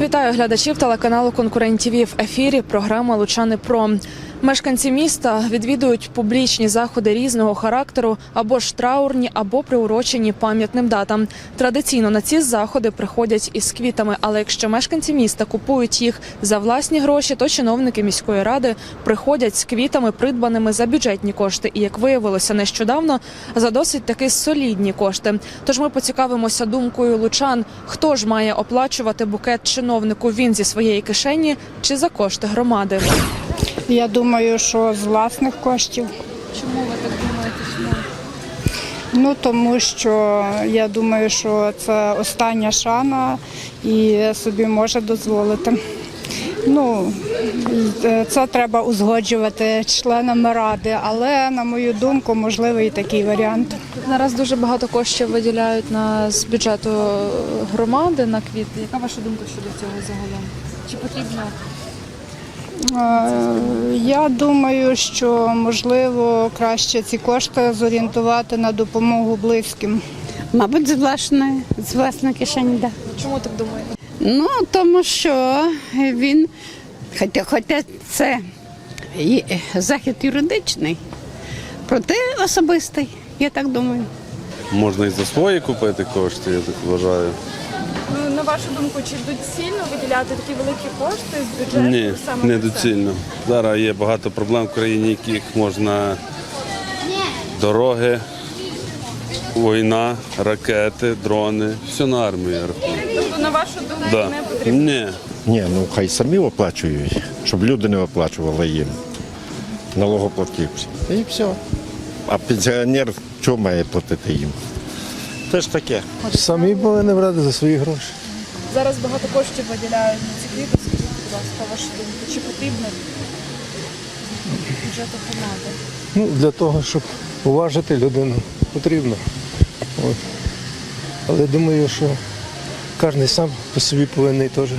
Вітаю глядачів телеканалу Конкурент ТВ в ефірі. Програма Лучани Про. Мешканці міста відвідують публічні заходи різного характеру або ж траурні, або приурочені пам'ятним датам. Традиційно на ці заходи приходять із квітами. Але якщо мешканці міста купують їх за власні гроші, то чиновники міської ради приходять з квітами, придбаними за бюджетні кошти. І як виявилося нещодавно, за досить таки солідні кошти. Тож ми поцікавимося думкою лучан, хто ж має оплачувати букет чиновнику він зі своєї кишені чи за кошти громади. Я думаю, що з власних коштів. Чому ви так думаєте? Чому? Ну тому що я думаю, що це остання шана і собі може дозволити. Ну, е, це треба узгоджувати членами ради, але на мою думку, можливий і такий варіант. Зараз дуже багато коштів виділяють на з бюджету громади на квіти. Яка ваша думка щодо цього загалом? Чи потрібно? Я думаю, що можливо краще ці кошти зорієнтувати на допомогу близьким. Мабуть, з власної, з власної кишені, так. Чому так думаєте? Ну, тому що він, хоча, хоча це захід юридичний, проте особистий, я так думаю. Можна і за свої купити кошти, я так вважаю. На вашу думку, чи доцільно виділяти такі великі кошти з бюджету Ні, саме не доцільно. Зараз є багато проблем в країні, яких можна дороги, війна, ракети, дрони. Все на армію. Тобто, на вашу думку, Да. не потрібно. Ні. Ні, ну хай самі оплачують, щоб люди не оплачували їм. Налогоплатівці. І все. А пенсіонер чого має платити їм? Це ж таке. Самі повинні брати за свої гроші. Зараз багато коштів виділяють на ці квіти. Скажіть, будь ласка, вашу думку, чи потрібно з бюджету громади? Ну, для того, щоб уважити людину, потрібно. От. Але думаю, що кожен сам по собі повинен теж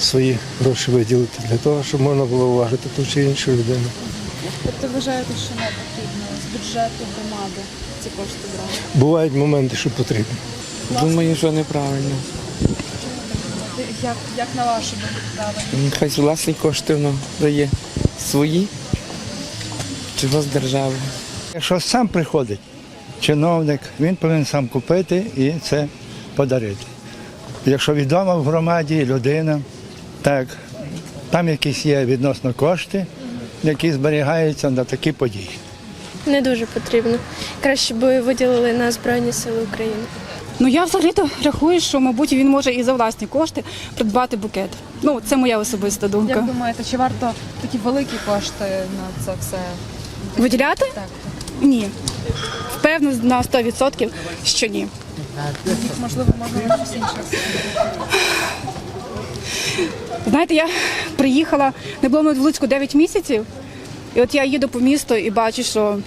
свої гроші виділити для того, щоб можна було уважити ту чи іншу людину. Тобто вважаєте, що не потрібно з бюджету громади ці кошти брати? Бувають моменти, що потрібно. Думаю, що неправильно. Як, як на вашу думку правильно? Хай власні кошти воно дає свої, чого з держави. Якщо сам приходить чиновник, він повинен сам купити і це подарити. Якщо відома в громаді людина, так, там якісь є відносно кошти, які зберігаються на такі події. Не дуже потрібно. Краще би виділили на Збройні Сили України. Ну я взагалі рахую, що мабуть він може і за власні кошти придбати букет. Ну це моя особиста думка. Як думаєте, чи варто такі великі кошти на це все? Виділяти? Так. Ні. Впевнена на 100% що ні. Можливо, можна на щось інше. Знаєте, я приїхала, не було в Луцьку 9 місяців, і от я їду по місту і бачу, що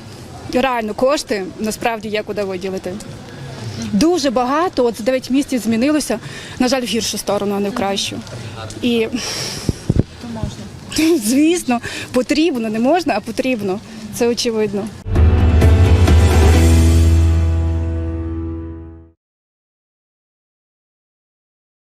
реально кошти насправді є куди виділити. Дуже багато, от за 9 місяців змінилося, на жаль, в гіршу сторону, а не в кращу. І звісно, потрібно, не можна, а потрібно. Це очевидно.